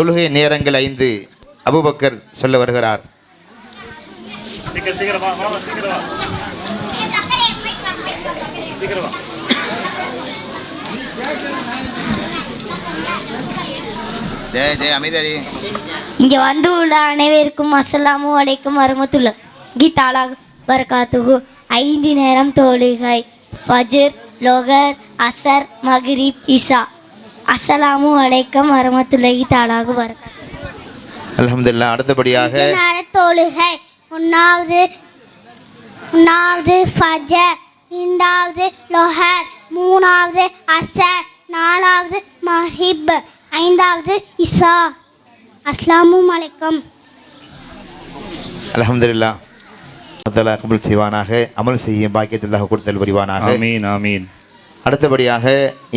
தொழுகை நேரங்கள் ஐந்து. அபூபக்கர் சொல்ல வருகிறார். ஜெய ஜெய அமைதரி இங்கே வந்து உள்ள அனைவருக்கும் அஸ்ஸலாமு அலைக்கும் வரமத்துள்ள கீதாலா வரகாத்துகு ஐந்து நேரம் தொழுகை. ஃபஜர் லொகர் அசர் மக்ரிப் இசா. அஸ்ஸலாமு அலைக்கும் வரமத்துல்லஹி தாலாகு வரகாத்து அல்ஹம்துலில்லாஹ் அடுத்தபடியாக தொழுகை. ஒன்னாவது ஒன்னாவது ஃபஜர் இரண்டாவது லொஹர் மூணாவது அசர் நாலாவது மஹிப் ஐந்தாவது இசா. அஸ்ஸலாமு அலைக்கும் அல்ஹம்துலில்லாஹ். அல்லாஹ் கபுல் செய்வானாக அமல் செய்யும் பாக்கியத்தில்லாக கொடுத்தல் புரிவானாக. ஆமீன் ஆமீன். அடுத்தபடியாக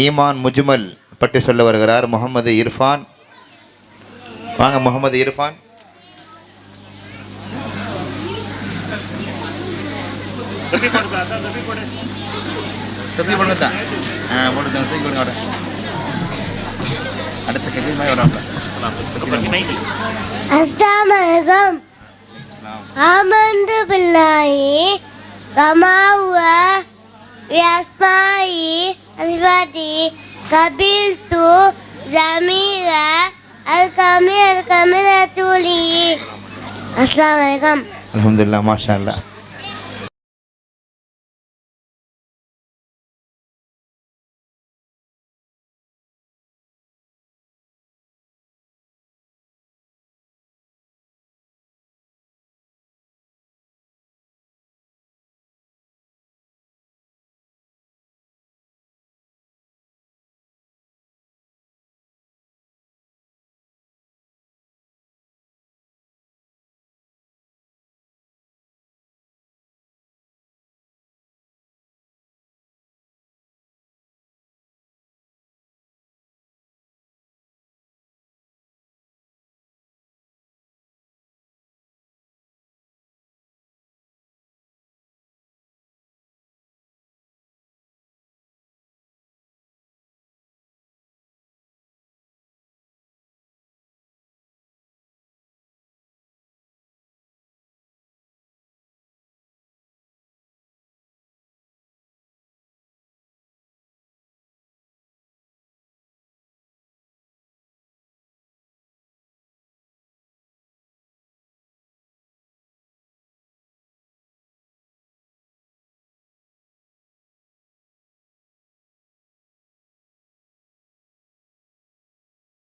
ஈமான் முஜ்மல். பற்றி சொல்ல வருகிறார் முகமது இர்ஃபான். வாங்க முகமது இர்ஃபான். தொப்பி பொண்ணு ஆ தூக்கி கொடுங்க அவரை. அடுத்த கேள்வி மாதிரி ஆமந்து கமாவ அஸ்வாதி கபில்து ஜமீர அல் கமி அல் கமி ரசூலி அஸ்ஸலாமு அலைக்கும். அல்ஹம்துலில்லாஹ் மாஷா அல்லாஹ்